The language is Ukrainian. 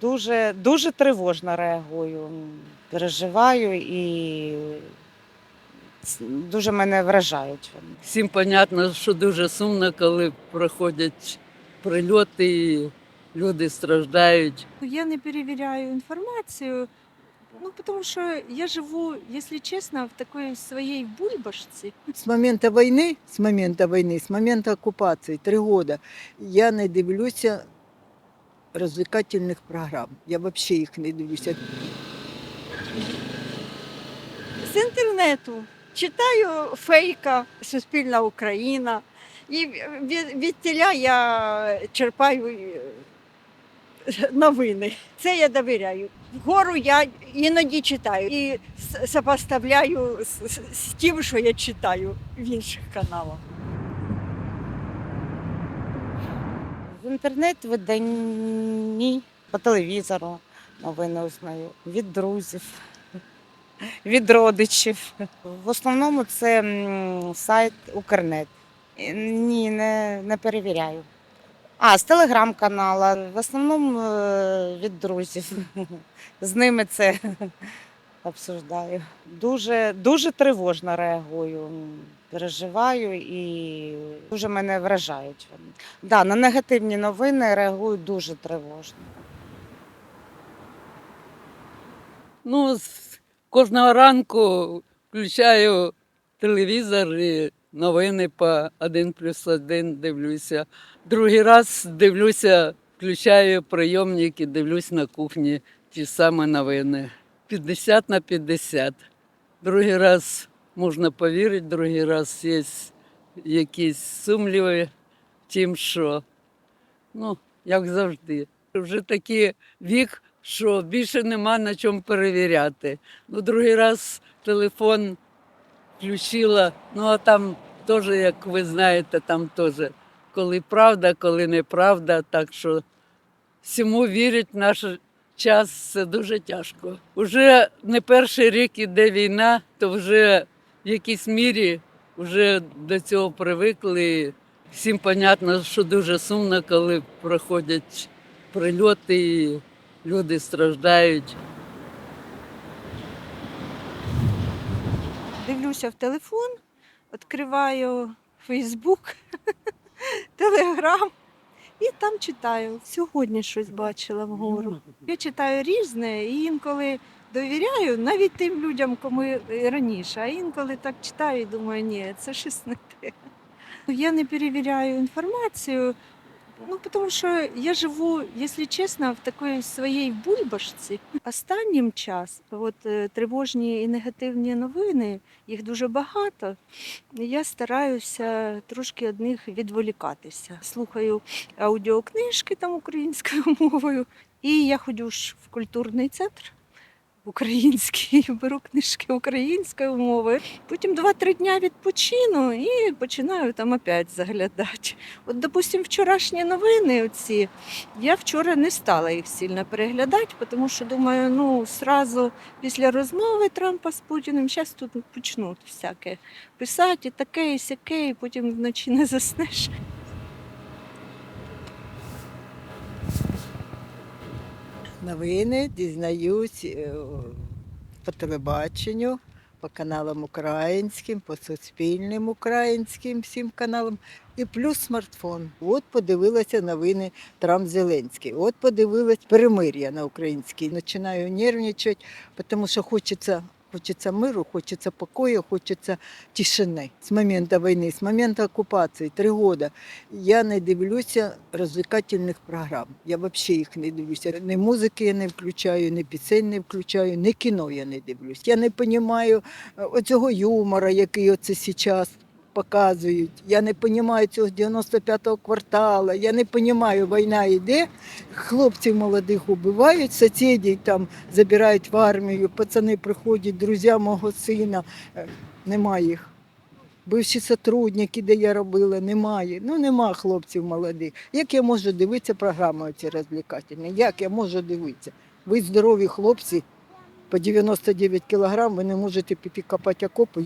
Дуже, дуже тривожно реагую, переживаю і дуже мене вражають. вони. Всім понятно, що дуже сумно, коли проходять прильоти, і люди страждають. Я не перевіряю інформацію, ну, тому що я живу, якщо чесно, в такій своїй бульбашці. С момента війни, з момента війни, з момента окупації, три роки, я не дивлюся розвлекательних програм. Я взагалі їх не дивлюся. з інтернету. Читаю фейка Суспільна Україна. І від, від тіля я черпаю е, новини. Це я довіряю. Вгору я іноді читаю і сопоставляю з, з, з тим, що я читаю в інших каналах. Інтернет-виданні, по телевізору новини узнаю, від друзів, від родичів. В основному це сайт Укрнет. Ні, не, не перевіряю. А, з телеграм-канала. В основному е, від друзів. З ними це обсуждаю. Дуже, дуже тривожно реагую, переживаю і дуже мене вражають. Да, на негативні новини реагую дуже тривожно. Ну, кожного ранку включаю телевізор і новини по 1 плюс 1 дивлюся. Другий раз дивлюся, включаю прийомник і дивлюсь на кухні ті самі новини. 50 на 50. Другий раз можна повірити, другий раз є якісь сумніви в тім, що ну, як завжди. Вже такий вік, що більше нема на чому перевіряти. Ну, другий раз телефон включила, ну а там теж, як ви знаєте, там теж коли правда, коли неправда. Так що всьому вірить наш час це дуже тяжко. Уже не перший рік іде війна, то вже в якійсь мірі вже до цього привикли. Всім понятно, що дуже сумно, коли проходять прильоти, і люди страждають. Дивлюся в телефон, відкриваю Фейсбук, Телеграм і там читаю. Сьогодні щось бачила вгору. Я читаю різне і інколи довіряю навіть тим людям, кому раніше, а інколи так читаю і думаю, ні, це щось не те. Я не перевіряю інформацію, ну, тому що я живу, якщо чесно, в такій своїй бульбашці. Останнім час от, е, тривожні і негативні новини, їх дуже багато. Я стараюся трошки від них відволікатися. Слухаю аудіокнижки там українською мовою. І я ходжу в культурний центр український, беру книжки українською мовою. Потім 2-3 дня відпочину і починаю там опять заглядати. От, допустим, вчорашні новини, оці, я вчора не стала їх сильно переглядати, тому що думаю, ну сразу після розмови Трампа з Путіним, зараз тут почнуть всяке писати, таке, і сяке, і потім вночі не заснеш. Новини дізнаюсь е, по телебаченню, по каналам українським, по суспільним українським всім каналам. І плюс смартфон. От подивилася новини Трамп Зеленський. От подивилась перемир'я на українській. Починаю нервничати, тому що хочеться. Хочеться миру, хочеться покою, хочеться тишини. З моменту війни, з моменту окупації, три роки, я не дивлюся розвлекательних програм. Я взагалі їх не дивлюся. Ні музики я не включаю, ні пісень не включаю, ні кіно я не дивлюсь. Я не розумію оцього юмора, який оце зараз показують. Я не розумію цього 95-го кварталу. Я не розумію, війна йде, хлопців молодих убивають, сусідів там забирають в армію, пацани приходять, друзі мого сина. Е, Немає їх. Бивші сотрудники, де я робила, немає. Ну нема хлопців молодих. Як я можу дивитися програми ці розвлекательні? Як я можу дивитися? Ви здорові хлопці по 99 кілограм, ви не можете піти копати окопи.